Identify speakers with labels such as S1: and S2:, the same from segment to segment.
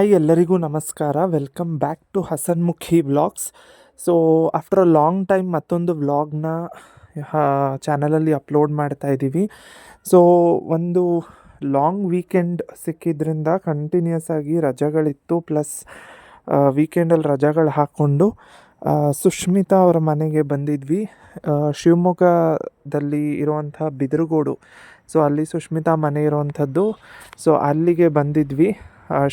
S1: Hi ಎಲ್ಲರಿಗೂ ನಮಸ್ಕಾರ. Welcome back to Hasanmukhi vlogs so after a long time ಮತ್ತೊಂದು ವ್ಲಾಗ್ನ ಚಾನಲಲ್ಲಿ ಅಪ್ಲೋಡ್ ಮಾಡ್ತಾ ಇದ್ದೀವಿ ಸೊ ಒಂದು ಲಾಂಗ್ ವೀಕೆಂಡ್ ಸಿಕ್ಕಿದ್ರಿಂದ ಕಂಟಿನ್ಯೂಸ್ ಆಗಿ ರಜೆಗಳಿತ್ತು. ಪ್ಲಸ್ ವೀಕೆಂಡಲ್ಲಿ ರಜೆಗಳು ಹಾಕ್ಕೊಂಡು ಸುಷ್ಮಿತಾ ಅವರ ಮನೆಗೆ ಬಂದಿದ್ವಿ. ಶಿವಮೊಗ್ಗದಲ್ಲಿ ಇರುವಂಥ ಬಿದಿರುಗೋಡು. ಸೊ ಅಲ್ಲಿ ಸುಷ್ಮಿತಾ ಮನೆ ಇರುವಂಥದ್ದು. ಸೊ ಅಲ್ಲಿಗೆ ಬಂದಿದ್ವಿ.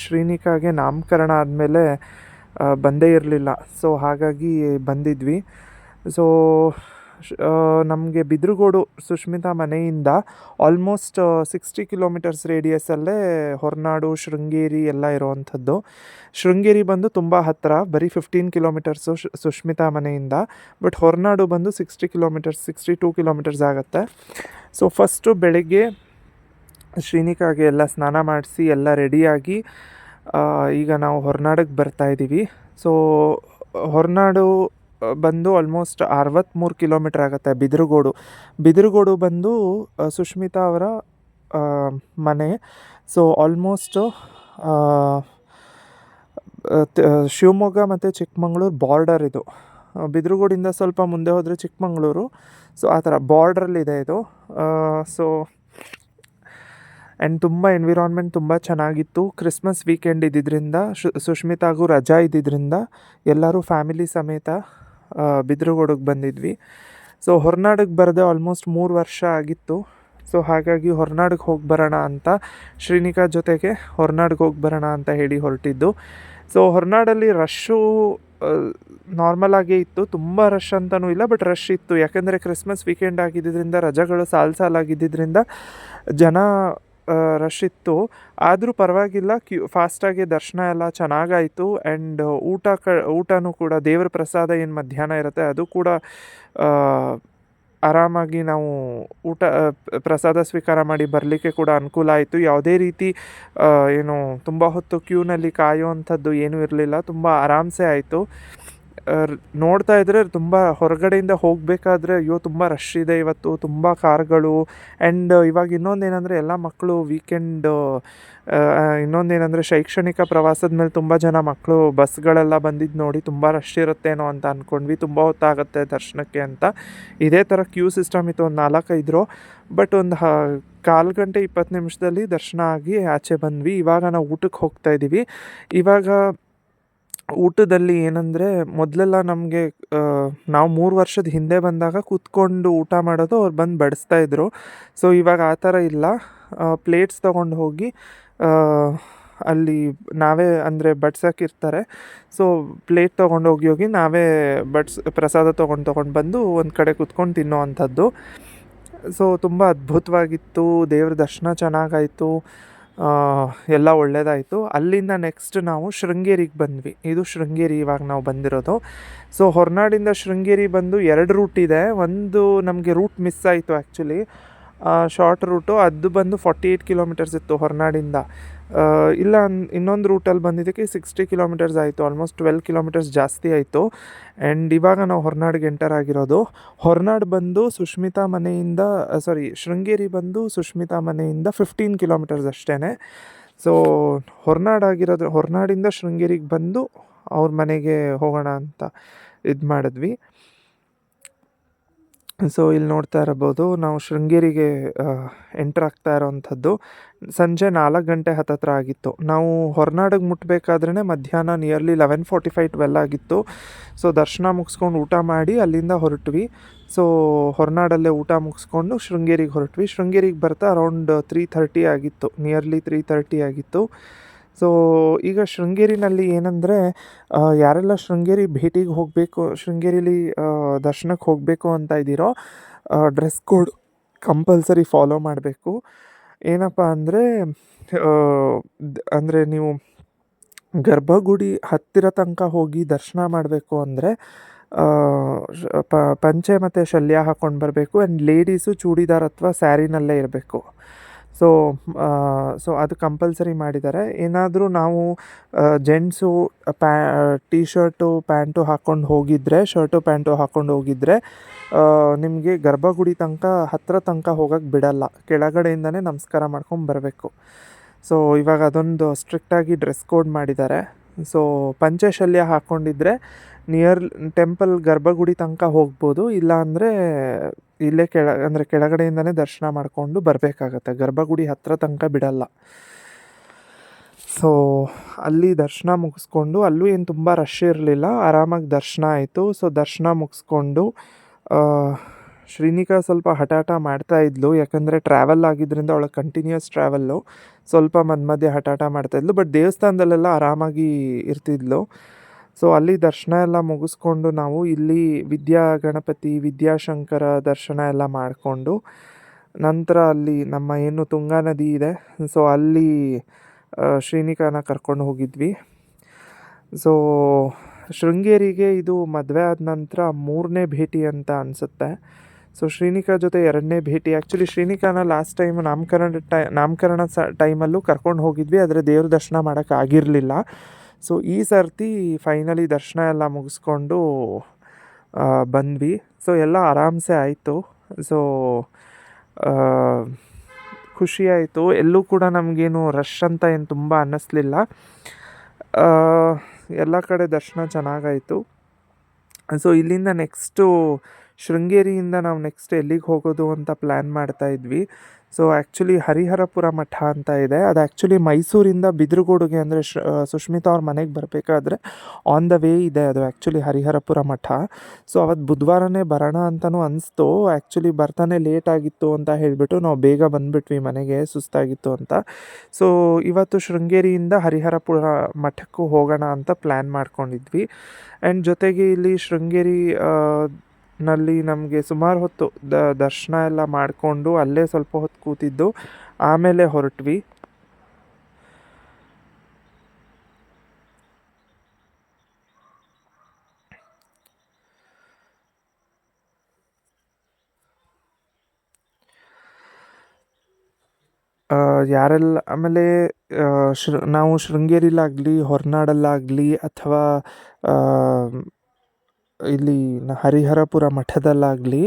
S1: ಶ್ರೀನಿಕಾಗೆ ನಾಮಕರಣ ಆದಮೇಲೆ ಬಂದೇ ಇರಲಿಲ್ಲ. ಸೊ ಹಾಗಾಗಿ ಬಂದಿದ್ವಿ. ಸೊ ನಮಗೆ ಬಿದ್ರುಗೋಡು ಸುಷ್ಮಿತಾ ಮನೆಯಿಂದ ಆಲ್ಮೋಸ್ಟ್ ಸಿಕ್ಸ್ಟಿ ಕಿಲೋಮೀಟರ್ಸ್ ರೇಡಿಯಸಲ್ಲೇ ಹೊರನಾಡು, ಶೃಂಗೇರಿ ಎಲ್ಲ ಇರೋವಂಥದ್ದು. ಶೃಂಗೇರಿ ಬಂದು ತುಂಬ ಹತ್ತಿರ, ಬರೀ ಫಿಫ್ಟೀನ್ ಕಿಲೋಮೀಟರ್ಸು ಸುಷ್ಮಿತಾ ಮನೆಯಿಂದ. ಬಟ್ ಹೊರನಾಡು ಬಂದು sixty kilometres sixty two kilometres ಆಗುತ್ತೆ. ಸೊ ಫಸ್ಟು ಬೆಳಗ್ಗೆ ಶ್ರೀನಿಕಾಗೆ ಎಲ್ಲ ಸ್ನಾನ ಮಾಡಿಸಿ ಎಲ್ಲ ರೆಡಿಯಾಗಿ ಈಗ ನಾವು ಹೊರನಾಡಕ್ಕೆ ಬರ್ತಾ ಇದ್ದೀವಿ ಸೊ ಹೊರನಾಡು ಬಂದು ಆಲ್ಮೋಸ್ಟ್ ಅರವತ್ತ್ಮೂರು ಕಿಲೋಮೀಟ್ರ್ ಆಗುತ್ತೆ ಬಿದಿರುಗೋಡು. ಬಿದಿರುಗೋಡು ಬಂದು ಸುಷ್ಮಿತಾ ಅವರ ಮನೆ. ಸೊ ಆಲ್ಮೋಸ್ಟು ಶಿವಮೊಗ್ಗ ಮತ್ತು ಚಿಕ್ಕಮಂಗ್ಳೂರು ಬಾರ್ಡರ್ ಇದು. ಬಿದಿರುಗೋಡಿಂದ ಸ್ವಲ್ಪ ಮುಂದೆ ಹೋದರೆ ಚಿಕ್ಕಮಂಗ್ಳೂರು. ಸೊ ಆ ಥರ ಬಾರ್ಡ್ರಲ್ಲಿದೆ ಇದು ಸೊ ಆ್ಯಂಡ್ ತುಂಬ ಎನ್ವಿರಾನ್ಮೆಂಟ್ ತುಂಬ ಚೆನ್ನಾಗಿತ್ತು. ಕ್ರಿಸ್ಮಸ್ ವೀಕೆಂಡ್ ಇದ್ದಿದ್ದರಿಂದ ಶು ಸುಷ್ಮಿತಾಗೂ ರಜಾ ಇದ್ದಿದ್ದರಿಂದ ಎಲ್ಲರೂ ಫ್ಯಾಮಿಲಿ ಸಮೇತ ಬಿದ್ರಗೋಡಕ್ಕೆ ಬಂದಿದ್ವಿ. ಸೊ ಹೊರನಾಡಿಗೆ ಬರದೆ ಆಲ್ಮೋಸ್ಟ್ ಮೂರು ವರ್ಷ ಆಗಿತ್ತು. ಸೊ ಹಾಗಾಗಿ ಹೊರನಾಡಿಗೆ ಹೋಗಿ ಬರೋಣ ಅಂತ ಶ್ರೀನಿಕಾ ಜೊತೆಗೆ ಹೊರನಾಡಿಗೆ ಹೋಗಿ ಬರೋಣ ಅಂತ ಹೇಳಿ ಹೊರಟಿದ್ದು. ಸೊ ಹೊರನಾಡಲ್ಲಿ ರಶ್ಶು ನಾರ್ಮಲ್ ಆಗೇ ಇತ್ತು. ತುಂಬ ರಶ್ ಅಂತಲೂ ಇಲ್ಲ ಬಟ್ ರಶ್ ಇತ್ತು. ಯಾಕೆಂದರೆ ಕ್ರಿಸ್ಮಸ್ ವೀಕೆಂಡ್ ಆಗಿದ್ದರಿಂದ ರಜೆಗಳು ಸಾಲು ಸಾಲಾಗಿದ್ದರಿಂದ ಜನ ರಶ್ ಇತ್ತು. ಆದರೂ ಪರವಾಗಿಲ್ಲ, ಕ್ಯೂ ಫಾಸ್ಟಾಗಿ ದರ್ಶನ ಎಲ್ಲ ಚೆನ್ನಾಗಾಯಿತು. ಆ್ಯಂಡ್ ಊಟ ಕ, ಊಟನೂ ಕೂಡ ದೇವ್ರ ಪ್ರಸಾದ ಏನು ಮಧ್ಯಾಹ್ನ ಇರುತ್ತೆ ಅದು ಕೂಡ ಆರಾಮಾಗಿ ನಾವು ಊಟ ಪ್ರಸಾದ ಸ್ವೀಕಾರ ಮಾಡಿ ಬರಲಿಕ್ಕೆ ಕೂಡ ಅನುಕೂಲ ಆಯಿತು. ಯಾವುದೇ ರೀತಿ ಏನು, ತುಂಬ ಹೊತ್ತು ಕ್ಯೂನಲ್ಲಿ ಕಾಯುವಂಥದ್ದು ಏನೂ ಇರಲಿಲ್ಲ. ತುಂಬ ಆರಾಮ್ಸೆ ಆಯಿತು. ನೋಡ್ತಾ ಇದ್ದರೆ ತುಂಬ ಹೊರಗಡೆಯಿಂದ ಹೋಗಬೇಕಾದ್ರೆ ಅಯ್ಯೋ, ತುಂಬ ರಶ್ ಇದೆ ಇವತ್ತು, ತುಂಬ ಕಾರ್ಗಳು. ಆ್ಯಂಡ್ ಇವಾಗ ಇನ್ನೊಂದೇನೆಂದರೆ ಎಲ್ಲ ಮಕ್ಕಳು ವೀಕೆಂಡ್ ಇನ್ನೊಂದೇನೆಂದರೆ ಶೈಕ್ಷಣಿಕ ಪ್ರವಾಸದ ಮೇಲೆ ತುಂಬ ಜನ ಮಕ್ಕಳು ಬಸ್ಗಳೆಲ್ಲ ಬಂದಿದ್ದು ನೋಡಿ ತುಂಬ ರಶ್ ಇರುತ್ತೇನೋ ಅಂತ ಅಂದ್ಕೊಂಡ್ವಿ ತುಂಬ ಹೊತ್ತಾಗುತ್ತೆ ದರ್ಶನಕ್ಕೆ ಅಂತ. ಇದೇ ಥರ ಕ್ಯೂ ಸಿಸ್ಟಮ್ ಇತ್ತು ಒಂದು ನಾಲ್ಕೈದರು. ಬಟ್ ಒಂದು ಕಾಲು ಗಂಟೆ ಇಪ್ಪತ್ತು ನಿಮಿಷದಲ್ಲಿ ದರ್ಶನ ಆಗಿ ಆಚೆ ಬಂದ್ವಿ. ಇವಾಗ ನಾವು ಊಟಕ್ಕೆ ಹೋಗ್ತಾ ಇದ್ದೀವಿ ಇವಾಗ ಊಟದಲ್ಲಿ ಏನಂದರೆ ಮೊದಲೆಲ್ಲ ನಮಗೆ ನಾವು ಮೂರು ವರ್ಷದ ಹಿಂದೆ ಬಂದಾಗ ಕೂತ್ಕೊಂಡು ಊಟ ಮಾಡೋದು ಅವ್ರು ಬಂದು ಬಡಿಸ್ತಾ ಇದ್ರು. ಸೊ ಇವಾಗ ಆ ಥರ ಇಲ್ಲ. ಪ್ಲೇಟ್ಸ್ ತೊಗೊಂಡು ಹೋಗಿ ಅಲ್ಲಿ ನಾವೇ ಅಂದರೆ ಬಡ್ಸೋಕ್ಕಿರ್ತಾರೆ ಸೊ ಪ್ಲೇಟ್ ತೊಗೊಂಡು ಹೋಗಿ ಹೋಗಿ ನಾವೇ ಬಡ್ಸ್, ಪ್ರಸಾದ ತೊಗೊಂಡು ತೊಗೊಂಡು ಬಂದು ಒಂದು ಕಡೆ ಕೂತ್ಕೊಂಡು ತಿನ್ನೋ ಅಂಥದ್ದು ಸೊ ತುಂಬ ಅದ್ಭುತವಾಗಿತ್ತು. ದೇವ್ರ ದರ್ಶನ ಚೆನ್ನಾಗಾಯಿತು. ಎಲ್ಲ ಒಳ್ಳೆಯದಾಯಿತು ಅಲ್ಲಿಂದ ನೆಕ್ಸ್ಟ್ ನಾವು ಶೃಂಗೇರಿಗೆ ಬಂದ್ವಿ. ಇದು ಶೃಂಗೇರಿ ಇವಾಗ ನಾವು ಬಂದಿರೋದು. ಸೊ ಹೊರನಾಡಿಂದ ಶೃಂಗೇರಿ ಬಂದು ಎರಡು ರೂಟ್ ಇದೆ. ಒಂದು ನಮಗೆ ರೂಟ್ ಮಿಸ್ ಆಯಿತು ಆ್ಯಕ್ಚುಲಿ ಶಾರ್ಟ್ ರೂಟು ಅದು ಬಂದು ಫಾರ್ಟಿ ಏಯ್ಟ್ ಕಿಲೋಮೀಟರ್ಸ್ ಇತ್ತು ಹೊರನಾಡಿಂದ. ಇಲ್ಲ ಇನ್ನೊಂದು ರೂಟಲ್ಲಿ ಬಂದಿದ್ದಕ್ಕೆ ಸಿಕ್ಸ್ಟಿ ಕಿಲೋಮೀಟರ್ಸ್ ಆಯಿತು ಆಲ್ಮೋಸ್ಟ್ ಟ್ವೆಲ್ ಕಿಲೋಮೀಟರ್ಸ್ ಜಾಸ್ತಿ ಆಯಿತು. ಆ್ಯಂಡ್ ಇವಾಗ ನಾವು ಹೊರನಾಡಿಗೆ ಎಂಟರ್ ಆಗಿರೋದು. ಹೊರನಾಡು ಬಂದು ಸುಷ್ಮಿತಾ ಮನೆಯಿಂದ ಸಾರಿ ಶೃಂಗೇರಿ ಬಂದು ಸುಷ್ಮಿತಾ ಮನೆಯಿಂದ ಫಿಫ್ಟೀನ್ ಕಿಲೋಮೀಟರ್ಸ್ ಅಷ್ಟೇ ಸೊ ಹೊರನಾಡಾಗಿರೋದ್ರ ಹೊರನಾಡಿಂದ ಶೃಂಗೇರಿಗೆ ಬಂದು ಅವ್ರ ಮನೆಗೆ ಹೋಗೋಣ ಅಂತ ಇದು ಮಾಡಿದ್ವಿ. ಸೊ ಇಲ್ಲಿ ನೋಡ್ತಾ ಇರಬಹುದು, ನಾವು ಶೃಂಗೇರಿಗೆ ಎಂಟ್ರ್ ಆಗ್ತಾ ಇರೋವಂಥದ್ದು. ಸಂಜೆ ನಾಲ್ಕು ಗಂಟೆ ಹತ್ತತ್ರ ಆಗಿತ್ತು. ನಾವು ಹೊರನಾಡಿಗೆ ಮುಟ್ಟಬೇಕಾದ್ರೇ ಮಧ್ಯಾಹ್ನ nearly eleven forty five twelve ಆಗಿತ್ತು. ಸೊ ದರ್ಶನ ಮುಗಿಸ್ಕೊಂಡು ಊಟ ಮಾಡಿ ಅಲ್ಲಿಂದ ಹೊರಟ್ವಿ. ಸೊ ಹೊರನಾಡಲ್ಲೇ ಊಟ ಮುಗಿಸ್ಕೊಂಡು ಶೃಂಗೇರಿಗೆ ಹೊರಟ್ವಿ. ಶೃಂಗೇರಿಗೆ ಬರ್ತಾ ಅರೌಂಡ್ ತ್ರೀ ಥರ್ಟಿ ಆಗಿತ್ತು. ನಿಯರ್ಲಿ ತ್ರೀ ಥರ್ಟಿ ಆಗಿತ್ತು. ಸೊ ಈಗ ಶೃಂಗೇರಿನಲ್ಲಿ ಏನಂದರೆ ಯಾರೆಲ್ಲ ಶೃಂಗೇರಿ ಭೇಟಿಗೆ ಹೋಗಬೇಕು, ಶೃಂಗೇರಿಲಿ ದರ್ಶನಕ್ಕೆ ಹೋಗಬೇಕು ಅಂತ ಇದ್ದೀರೋ ಡ್ರೆಸ್ ಕೋಡ್ ಕಂಪಲ್ಸರಿ ಫಾಲೋ ಮಾಡಬೇಕು. ಏನಪ್ಪ ಅಂದರೆ ಅಂದರೆ ನೀವು ಗರ್ಭಗುಡಿ ಹತ್ತಿರ ತನಕ ಹೋಗಿ ದರ್ಶನ ಮಾಡಬೇಕು ಅಂದರೆ ಪ, ಪಂಚೆ ಮತ್ತು ಶಲ್ಯ ಹಾಕ್ಕೊಂಡು ಬರಬೇಕು ಆ್ಯಂಡ್ ಲೇಡೀಸು ಚೂಡಿದಾರ್ ಅಥವಾ ಸ್ಯಾರಿನಲ್ಲೇ ಇರಬೇಕು. ಸೊ ಸೊ ಅದು ಕಂಪಲ್ಸರಿ ಮಾಡಿದ್ದಾರೆ. ಏನಾದರೂ ನಾವು ಜೆಂಟ್ಸು ಪ್ಯಾ ಟಿ ಶರ್ಟು ಪ್ಯಾಂಟು ಹಾಕ್ಕೊಂಡು ಹೋಗಿದ್ದರೆ ಶರ್ಟು, ಪ್ಯಾಂಟು ಹಾಕ್ಕೊಂಡು ಹೋಗಿದ್ದರೆ ನಿಮಗೆ ಗರ್ಭಗುಡಿ ತನಕ ಹತ್ತಿರ ತನಕ ಹೋಗೋಕ್ಕೆ ಬಿಡಲ್ಲ. ಕೆಳಗಡೆಯಿಂದನೇ ನಮಸ್ಕಾರ ಮಾಡ್ಕೊಂಡು ಬರಬೇಕು. ಸೊ ಇವಾಗ ಅದೊಂದು ಸ್ಟ್ರಿಕ್ಟಾಗಿ ಡ್ರೆಸ್ ಕೋಡ್ ಮಾಡಿದ್ದಾರೆ. ಸೊ ಪಂಚಶಲ್ಯ ಹಾಕ್ಕೊಂಡಿದ್ರೆ ನಿಯರ್ ಟೆಂಪಲ್ ಗರ್ಭಗುಡಿ ತನಕ ಹೋಗ್ಬೋದು, ಇಲ್ಲ ಅಂದರೆ ಇಲ್ಲೇ ಕೆಳ, ಅಂದರೆ ಕೆಳಗಡೆಯಿಂದನೇ ದರ್ಶನ ಮಾಡಿಕೊಂಡು ಬರಬೇಕಾಗತ್ತೆ. ಗರ್ಭಗುಡಿ ಹತ್ತಿರ ತನಕ ಬಿಡಲ್ಲ. ಸೊ ಅಲ್ಲಿ ದರ್ಶನ ಮುಗಿಸ್ಕೊಂಡು, ಅಲ್ಲೂ ಏನು ತುಂಬ ರಶ್ ಇರಲಿಲ್ಲ, ಆರಾಮಾಗಿ ದರ್ಶನ ಆಯಿತು. ಸೊ ದರ್ಶನ ಮುಗಿಸ್ಕೊಂಡು ಶ್ರೀನಿಕಾ ಸ್ವಲ್ಪ ಹಠಾಟ ಮಾಡ್ತಾ ಇದ್ಲು. ಯಾಕಂದರೆ ಟ್ರಾವೆಲ್ ಆಗಿದ್ದರಿಂದ ಅವಳು ಕಂಟಿನ್ಯೂಸ್ ಟ್ರಾವೆಲ್ಲು ಸ್ವಲ್ಪ ಮಧ್ಯ ಮಧ್ಯೆ ಹಠಾಟ ಮಾಡ್ತಾಯಿದ್ಲು ಬಟ್ ದೇವಸ್ಥಾನದಲ್ಲೆಲ್ಲ ಆರಾಮಾಗಿ ಇರ್ತಿದ್ಲು. ಸೊ ಅಲ್ಲಿ ದರ್ಶನ ಎಲ್ಲ ಮುಗಿಸ್ಕೊಂಡು ನಾವು ಇಲ್ಲಿ ವಿದ್ಯಾ ಗಣಪತಿ, ವಿದ್ಯಾಶಂಕರ ದರ್ಶನ ಎಲ್ಲ ಮಾಡಿಕೊಂಡು ನಂತರ ಅಲ್ಲಿ ನಮ್ಮ ಏನು ತುಂಗಾ ನದಿ ಇದೆ. ಸೊ ಅಲ್ಲಿ ಶ್ರೀನಿಕಾನ ಕರ್ಕೊಂಡು ಹೋಗಿದ್ವಿ. ಸೊ ಶೃಂಗೇರಿಗೆ ಇದು ಮದುವೆ ಆದ ನಂತರ ಮೂರನೇ ಭೇಟಿ ಅಂತ ಅನಿಸುತ್ತೆ. ಸೊ ಶ್ರೀನಿಕಾ ಜೊತೆ ಎರಡನೇ ಭೇಟಿ. ಆ್ಯಕ್ಚುಲಿ ಶ್ರೀನಿಕಾನ ಲಾಸ್ಟ್ ಟೈಮ್ ನಾಮಕರಣ ಟೈ ನಾಮಕರಣ ಸ ಟೈಮಲ್ಲೂ ಕರ್ಕೊಂಡು ಹೋಗಿದ್ವಿ. ಆದರೆ ದೇವ್ರ ದರ್ಶನ ಮಾಡೋಕ್ಕಾಗಿರಲಿಲ್ಲ ಸೊ ಈ ಸರ್ತಿ ಫೈನಲಿ ದರ್ಶನ ಎಲ್ಲ ಮುಗಿಸ್ಕೊಂಡು ಬಂದ್ವಿ. ಸೊ ಎಲ್ಲ ಆರಾಮ್ಸೆ ಆಯಿತು. ಸೊ ಖುಷಿ ಆಯಿತು. ಎಲ್ಲೂ ಕೂಡ ನಮಗೇನು ರಶ್ ಅಂತ ಏನು ತುಂಬ ಅನ್ನಿಸ್ಲಿಲ್ಲ. ಎಲ್ಲ ಕಡೆ ದರ್ಶನ ಚೆನ್ನಾಗಾಯಿತು. ಸೊ ಇಲ್ಲಿಂದ ನೆಕ್ಸ್ಟು ಶೃಂಗೇರಿಯಿಂದ ನಾವು ನೆಕ್ಸ್ಟ್ ಎಲ್ಲಿಗೆ ಹೋಗೋದು ಅಂತ ಪ್ಲ್ಯಾನ್ ಮಾಡ್ತಾ ಇದ್ವಿ. ಸೊ ಆ್ಯಕ್ಚುಲಿ ಹರಿಹರಪುರ ಮಠ ಅಂತ ಇದೆ. ಅದು ಆ್ಯಕ್ಚುಲಿ ಮೈಸೂರಿಂದ ಬಿದ್ರಗೋಡುಗೆ ಅಂದರೆ ಶ ಸುಷ್ಮಿತಾ ಅವ್ರ ಮನೆಗೆ ಬರಬೇಕಾದ್ರೆ ಆನ್ ದ ವೇ ಇದೆ ಅದು ಆ್ಯಕ್ಚುಲಿ ಹರಿಹರಪುರ ಮಠ. ಸೊ ಅವತ್ತು ಬುಧವಾರನೇ ಬರೋಣ ಅಂತಲೂ ಅನಿಸ್ತು. ಆ್ಯಕ್ಚುಲಿ ಬರ್ತಾನೆ ಲೇಟ್ ಆಗಿತ್ತು ಅಂತ ಹೇಳಿಬಿಟ್ಟು ನಾವು ಬೇಗ ಬಂದುಬಿಟ್ವಿ ಮನೆಗೆ, ಸುಸ್ತಾಗಿತ್ತು ಅಂತ. ಸೊ ಇವತ್ತು ಶೃಂಗೇರಿಯಿಂದ ಹರಿಹರಪುರ ಮಠಕ್ಕೂ ಹೋಗೋಣ ಅಂತ ಪ್ಲ್ಯಾನ್ ಮಾಡ್ಕೊಂಡಿದ್ವಿ. ಆ್ಯಂಡ್ ಜೊತೆಗೆ ಇಲ್ಲಿ ಶೃಂಗೇರಿ ನಲ್ಲಿ ನಮಗೆ ಸುಮಾರು ಹೊತ್ತು ದ, ದರ್ಶನ ಎಲ್ಲ ಮಾಡಿಕೊಂಡು ಅಲ್ಲೇ ಸ್ವಲ್ಪ ಹೊತ್ತು ಕೂತಿದ್ದು, ಆಮೇಲೆ ಹೊರಟ್ವಿ. ಯಾರೆಲ್ಲ, ಆಮೇಲೆ ಶೃ, ನಾವು ಶೃಂಗೇರಿಲಾಗಲಿ, ಹೊರನಾಡಲ್ಲಾಗಲಿ ಅಥವಾ ಇಲ್ಲಿ ಹರಿಹರಪುರ ಮಠದಲ್ಲಾಗಲಿ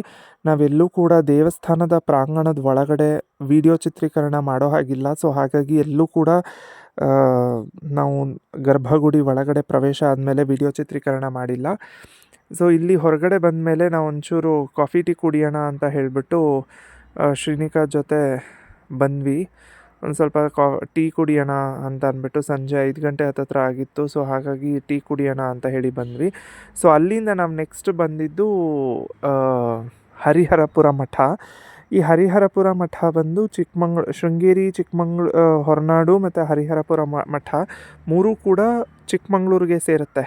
S1: ನಾವೆಲ್ಲೂ ಕೂಡ ದೇವಸ್ಥಾನದ ಪ್ರಾಂಗಣದ ಒಳಗಡೆ ವಿಡಿಯೋ ಚಿತ್ರೀಕರಣ ಮಾಡೋ ಹಾಗಿಲ್ಲ. ಸೊ, ಹಾಗಾಗಿ ಎಲ್ಲೂ ಕೂಡ ನಾವು ಗರ್ಭಗುಡಿ ಒಳಗಡೆ ಪ್ರವೇಶ ಆದಮೇಲೆ ವಿಡಿಯೋ ಚಿತ್ರೀಕರಣ ಮಾಡಿಲ್ಲ. ಸೊ, ಇಲ್ಲಿ ಹೊರಗಡೆ ಬಂದಮೇಲೆ ನಾವು ಒಂಚೂರು ಕಾಫಿ ಟೀ ಕುಡಿಯೋಣ ಅಂತ ಹೇಳಿಬಿಟ್ಟು ಶ್ರೀನಿಕಾ ಜೊತೆ ಬಂದ್ವಿ. ಒಂದು ಸ್ವಲ್ಪ ಕಾ, ಟೀ ಕುಡಿಯೋಣ ಅಂತ ಅಂದ್ಬಿಟ್ಟು ಸಂಜೆ ಐದು ಗಂಟೆ ಹತ್ತತ್ರ ಆಗಿತ್ತು. ಸೊ ಹಾಗಾಗಿ ಟೀ ಕುಡಿಯೋಣ ಅಂತ ಹೇಳಿ ಬಂದ್ವಿ. ಸೊ ಅಲ್ಲಿಂದ ನಾವು ನೆಕ್ಸ್ಟ್ ಬಂದಿದ್ದು ಹರಿಹರಪುರ ಮಠ. ಈ ಹರಿಹರಪುರ ಮಠ ಬಂದು ಚಿಕ್ಕಮಂಗ್ಳ, ಶೃಂಗೇರಿ ಚಿಕ್ಕಮಂಗ್ಳೂರು ಹೊರನಾಡು ಮತ್ತು ಹರಿಹರಪುರ ಮಠ ಮೂರೂ ಕೂಡ ಚಿಕ್ಕಮಂಗ್ಳೂರಿಗೆ ಸೇರುತ್ತೆ.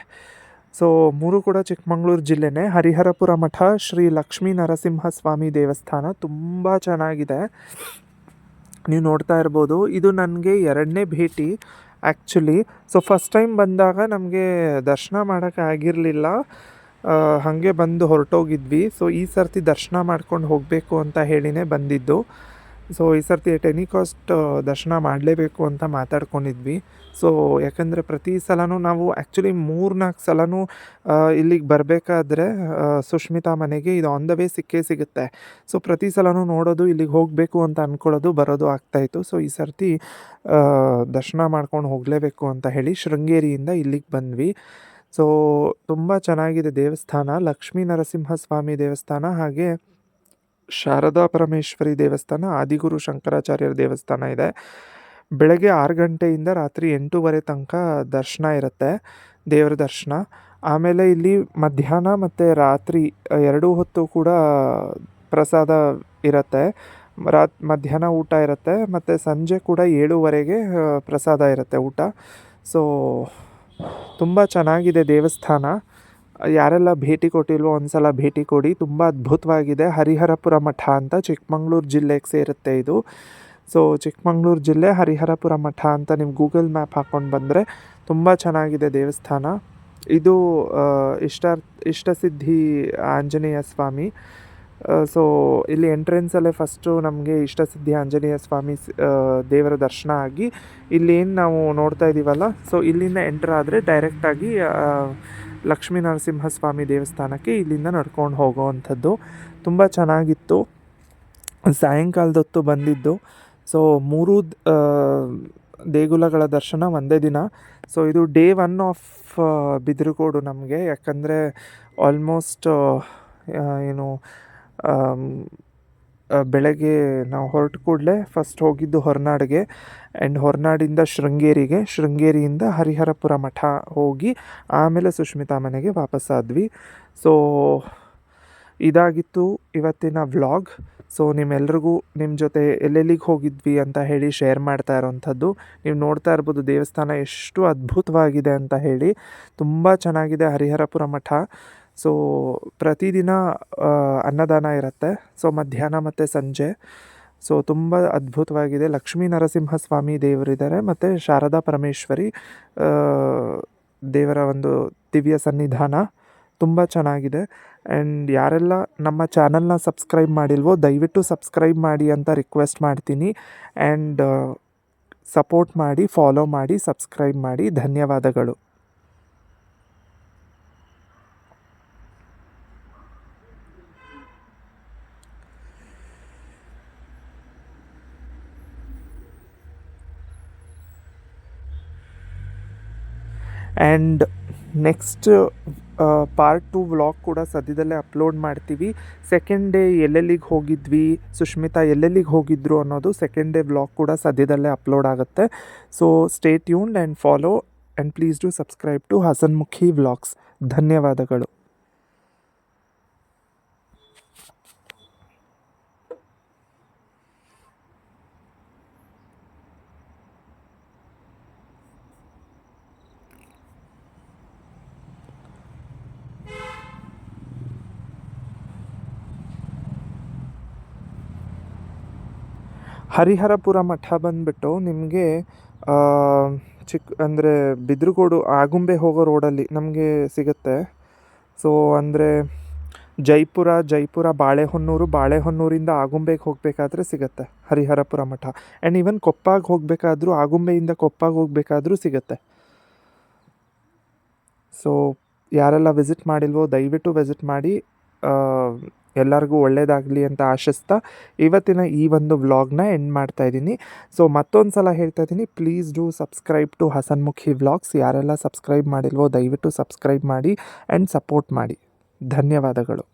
S1: ಸೊ ಮೂರು ಕೂಡ ಚಿಕ್ಕಮಂಗ್ಳೂರು ಜಿಲ್ಲೆನೇ. ಹರಿಹರಪುರ ಮಠ ಶ್ರೀ ಲಕ್ಷ್ಮೀ ನರಸಿಂಹ ಸ್ವಾಮಿ ದೇವಸ್ಥಾನ ತುಂಬ ಚೆನ್ನಾಗಿದೆ. ನೀವು ನೋಡ್ತಾ ಇರ್ಬೋದು. ಇದು ನನಗೆ ಎರಡನೇ ಭೇಟಿ ಆ್ಯಕ್ಚುಲಿ ಸೊ ಫಸ್ಟ್ ಟೈಮ್ ಬಂದಾಗ ನಮಗೆ ದರ್ಶನ ಮಾಡೋಕ್ಕೆ ಆಗಿರಲಿಲ್ಲ. ಹಾಗೆ ಬಂದು ಹೊರಟೋಗಿದ್ವಿ. ಸೊ ಈ ಸರ್ತಿ ದರ್ಶನ ಮಾಡ್ಕೊಂಡು ಹೋಗಬೇಕು ಅಂತ ಹೇಳಿನೇ ಬಂದಿದ್ದು. ಸೊ ಈ ಸರ್ತಿ ಟೆನಿಕಾಸ್ಟ್ ದರ್ಶನ ಮಾಡಲೇಬೇಕು ಅಂತ ಮಾತಾಡ್ಕೊಂಡಿದ್ವಿ. ಸೊ ಯಾಕಂದರೆ ಪ್ರತಿ ಸಲನೂ ನಾವು ಆ್ಯಕ್ಚುಲಿ ಮೂರು ನಾಲ್ಕು ಸಲನೂ ಇಲ್ಲಿಗೆ ಬರಬೇಕಾದ್ರೆ ಸುಷ್ಮಿತಾ ಮನೆಗೆ ಇದು ಆನ್ ದ ವೇ ಸಿಕ್ಕೇ ಸಿಗುತ್ತೆ. ಸೊ ಪ್ರತಿ ಸಲನೂ ನೋಡೋದು, ಇಲ್ಲಿಗೆ ಹೋಗಬೇಕು ಅಂತ ಅಂದ್ಕೊಳ್ಳೋದು ಬರೋದು ಆಗ್ತಾಯಿತ್ತು ಸೊ ಈ ಸರ್ತಿ ದರ್ಶನ ಮಾಡ್ಕೊಂಡು ಹೋಗಲೇಬೇಕು ಅಂತ ಹೇಳಿ ಶೃಂಗೇರಿಯಿಂದ ಇಲ್ಲಿಗೆ ಬಂದ್ವಿ. ಸೊ ತುಂಬ ಚೆನ್ನಾಗಿದೆ ದೇವಸ್ಥಾನ. ಲಕ್ಷ್ಮೀ ನರಸಿಂಹಸ್ವಾಮಿ ದೇವಸ್ಥಾನ. ಹಾಗೆ ಶಾರದಾ ಪರಮೇಶ್ವರಿ ದೇವಸ್ಥಾನ, ಆದಿಗುರು ಶಂಕರಾಚಾರ್ಯರ ದೇವಸ್ಥಾನ ಇದೆ. ಬೆಳಗ್ಗೆ ಆರು ಗಂಟೆಯಿಂದ ರಾತ್ರಿ ಎಂಟೂವರೆ ತನಕ ದರ್ಶನ ಇರುತ್ತೆ, ದೇವರ ದರ್ಶನ. ಆಮೇಲೆ ಇಲ್ಲಿ ಮಧ್ಯಾಹ್ನ ಮತ್ತು ರಾತ್ರಿ ಎರಡೂ ಹೊತ್ತು ಕೂಡ ಪ್ರಸಾದ ಇರುತ್ತೆ. ರಾತ್, ಮಧ್ಯಾಹ್ನ ಊಟ ಇರುತ್ತೆ, ಮತ್ತು ಸಂಜೆ ಕೂಡ ಏಳುವರೆಗೆ ಪ್ರಸಾದ ಇರುತ್ತೆ ಊಟ. ಸೊ, ತುಂಬ ಚೆನ್ನಾಗಿದೆ ದೇವಸ್ಥಾನ. ಯಾರೆಲ್ಲ ಭೇಟಿ ಕೊಟ್ಟಿಲ್ವೋ ಒಂದ್ಸಲ ಭೇಟಿ ಕೊಡಿ. ತುಂಬ ಅದ್ಭುತವಾಗಿದೆ. ಹರಿಹರಪುರ ಮಠ ಅಂತ ಚಿಕ್ಕಮಂಗ್ಳೂರು ಜಿಲ್ಲೆಗೆ ಸೇರುತ್ತೆ ಇದು. ಸೊ ಚಿಕ್ಕಮಂಗ್ಳೂರು ಜಿಲ್ಲೆ, ಹರಿಹರಪುರ ಮಠ ಅಂತ ನೀವು ಗೂಗಲ್ ಮ್ಯಾಪ್ ಹಾಕ್ಕೊಂಡು ಬಂದರೆ ತುಂಬ ಚೆನ್ನಾಗಿದೆ ದೇವಸ್ಥಾನ. ಇದು ಇಷ್ಟ, ಇಷ್ಟಸಿದ್ಧಿ ಆಂಜನೇಯ ಸ್ವಾಮಿ. ಸೊ ಇಲ್ಲಿ ಎಂಟ್ರೆನ್ಸಲ್ಲೇ ಫಸ್ಟು ನಮಗೆ ಇಷ್ಟಸಿದ್ಧಿ ಆಂಜನೇಯ ಸ್ವಾಮಿ ದೇವರ ದರ್ಶನ ಆಗಿ, ಇಲ್ಲೇನು ನಾವು ನೋಡ್ತಾ ಇದ್ದೀವಲ್ಲ ಸೊ ಇಲ್ಲಿಂದ ಎಂಟ್ರ್ ಆದರೆ ಡೈರೆಕ್ಟಾಗಿ ಲಕ್ಷ್ಮೀ ನರಸಿಂಹಸ್ವಾಮಿ ದೇವಸ್ಥಾನಕ್ಕೆ ಇಲ್ಲಿಂದ ನಡ್ಕೊಂಡು ಹೋಗೋವಂಥದ್ದು ತುಂಬ ಚೆನ್ನಾಗಿತ್ತು. ಸಾಯಂಕಾಲದೊತ್ತು ಬಂದಿದ್ದು. ಸೊ ಮೂರು ದೇಗುಲಗಳ ದರ್ಶನ ಒಂದೇ ದಿನ. ಸೊ ಇದು ಡೇ ಒನ್ ಆಫ್ ಬಿದಿರುಗೋಡು ನಮಗೆ. ಯಾಕಂದರೆ ಆಲ್ಮೋಸ್ಟ್ ಏನು ಬೆಳಗ್ಗೆ ನಾವು ಹೊರಟ ಕೂಡಲೇ ಫಸ್ಟ್ ಹೋಗಿದ್ದು ಹೊರನಾಡಿಗೆ ಆ್ಯಂಡ್ ಹೊರನಾಡಿಂದ ಶೃಂಗೇರಿಗೆ. ಶೃಂಗೇರಿಯಿಂದ ಹರಿಹರಪುರ ಮಠ ಹೋಗಿ ಆಮೇಲೆ ಸುಷ್ಮಿತಾ ಮನೆಗೆ ವಾಪಸ್ಸಾದ್ವಿ ಸೊ ಇದಾಗಿತ್ತು ಇವತ್ತಿನ ವ್ಲಾಗ್ ಸೊ ನಿಮ್ಮೆಲ್ರಿಗೂ ನಿಮ್ಮ ಜೊತೆ ಎಲ್ಲೆಲ್ಲಿಗೆ ಹೋಗಿದ್ವಿ ಅಂತ ಹೇಳಿ ಶೇರ್ ಮಾಡ್ತಾ ಇರೋವಂಥದ್ದು ನೀವು ನೋಡ್ತಾ ಇರ್ಬೋದು ದೇವಸ್ಥಾನ ಎಷ್ಟು ಅದ್ಭುತವಾಗಿದೆ ಅಂತ ಹೇಳಿ. ತುಂಬ ಚೆನ್ನಾಗಿದೆ ಹರಿಹರಪುರ ಮಠ. ಸೊ ಪ್ರತಿದಿನ ಅನ್ನದಾನ ಇರುತ್ತೆ. ಸೊ ಮಧ್ಯಾಹ್ನ ಮತ್ತು ಸಂಜೆ. ಸೊ ತುಂಬ ಅದ್ಭುತವಾಗಿದೆ. ಲಕ್ಷ್ಮೀ ನರಸಿಂಹಸ್ವಾಮಿ ದೇವರಿದ್ದಾರೆ ಮತ್ತು ಶಾರದಾ ಪರಮೇಶ್ವರಿ ದೇವರ ಒಂದು ದಿವ್ಯ ಸನ್ನಿಧಾನ ತುಂಬ ಚೆನ್ನಾಗಿದೆ. ಆ್ಯಂಡ್ ಯಾರೆಲ್ಲ ನಮ್ಮ ಚಾನಲ್ನ ಸಬ್ಸ್ಕ್ರೈಬ್ ಮಾಡಿಲ್ವೋ, ದಯವಿಟ್ಟು ಸಬ್ಸ್ಕ್ರೈಬ್ ಮಾಡಿ ಅಂತ ರಿಕ್ವೆಸ್ಟ್ ಮಾಡ್ತೀನಿ. ಆ್ಯಂಡ್ ಸಪೋರ್ಟ್ ಮಾಡಿ ಫಾಲೋ ಮಾಡಿ ಸಬ್ಸ್ಕ್ರೈಬ್ ಮಾಡಿ. ಧನ್ಯವಾದಗಳು. And next part to vlog ಕೂಡ ಸದ್ಯದಲ್ಲೇ ಅಪ್ಲೋಡ್ ಮಾಡ್ತೀವಿ. ಸೆಕೆಂಡ್ ಡೇ ಎಲ್ಲೆಲ್ಲಿಗೆ ಹೋಗಿದ್ವಿ ಸುಷ್ಮಿತಾ ಎಲ್ಲೆಲ್ಲಿಗೆ ಹೋಗಿದ್ರು ಅನ್ನೋದು ಸೆಕೆಂಡ್ ಡೇ ವ್ಲಾಗ್ ಕೂಡ ಸದ್ಯದಲ್ಲೇ ಅಪ್ಲೋಡ್ ಆಗುತ್ತೆ. So stay tuned and follow and please do subscribe to Hasanmukhi vlogs ಧನ್ಯವಾದಗಳು. ಹರಿಹರಪುರ ಮಠ ಬಂದುಬಿಟ್ಟು ನಿಮಗೆ ಚಿಕ್ಕ ಅಂದರೆ ಬಿದ್ರಗೋಡು ಆಗುಂಬೆ ಹೋಗೋ ರೋಡಲ್ಲಿ ನಮಗೆ ಸಿಗುತ್ತೆ. ಸೊ, ಅಂದರೆ ಜೈಪುರ ಜೈಪುರ ಬಾಳೆಹೊನ್ನೂರು, ಬಾಳೆಹೊನ್ನೂರಿಂದ ಆಗುಂಬೆಗೆ ಹೋಗಬೇಕಾದ್ರೆ ಸಿಗುತ್ತೆ ಹರಿಹರಪುರ ಮಠ. ಆ್ಯಂಡ್ ಈವನ್ ಕೊಪ್ಪಾಗ ಹೋಗಬೇಕಾದ್ರೂ, ಆಗುಂಬೆಯಿಂದ ಕೊಪ್ಪಗೆ ಹೋಗಬೇಕಾದ್ರೂ ಸಿಗುತ್ತೆ. ಸೊ ಯಾರೆಲ್ಲ ವಿಸಿಟ್ ಮಾಡಿಲ್ವೋ ದಯವಿಟ್ಟು ವಿಸಿಟ್ ಮಾಡಿ ಎಲ್ಲರಿಗೂ ಒಳ್ಳೆಯದಾಗಲಿ ಅಂತ ಆಶಿಸ್ತಾ ಇವತ್ತಿನ ಈ ಒಂದು ವ್ಲಾಗ್ನ ಎಂಡ್ ಮಾಡ್ತಾ ಇದ್ದೀನಿ. ಸೊ ಮತ್ತೊಂದು ಸಲ ಹೇಳ್ತಾ ಇದ್ದೀನಿ please do subscribe to Hasanmukhi vlogs ಯಾರೆಲ್ಲ ಸಬ್ಸ್ಕ್ರೈಬ್ ಮಾಡಿಲ್ವೋ ದಯವಿಟ್ಟು ಸಬ್ಸ್ಕ್ರೈಬ್ ಮಾಡಿ ಆ್ಯಂಡ್ ಸಪೋರ್ಟ್ ಮಾಡಿ. ಧನ್ಯವಾದಗಳು.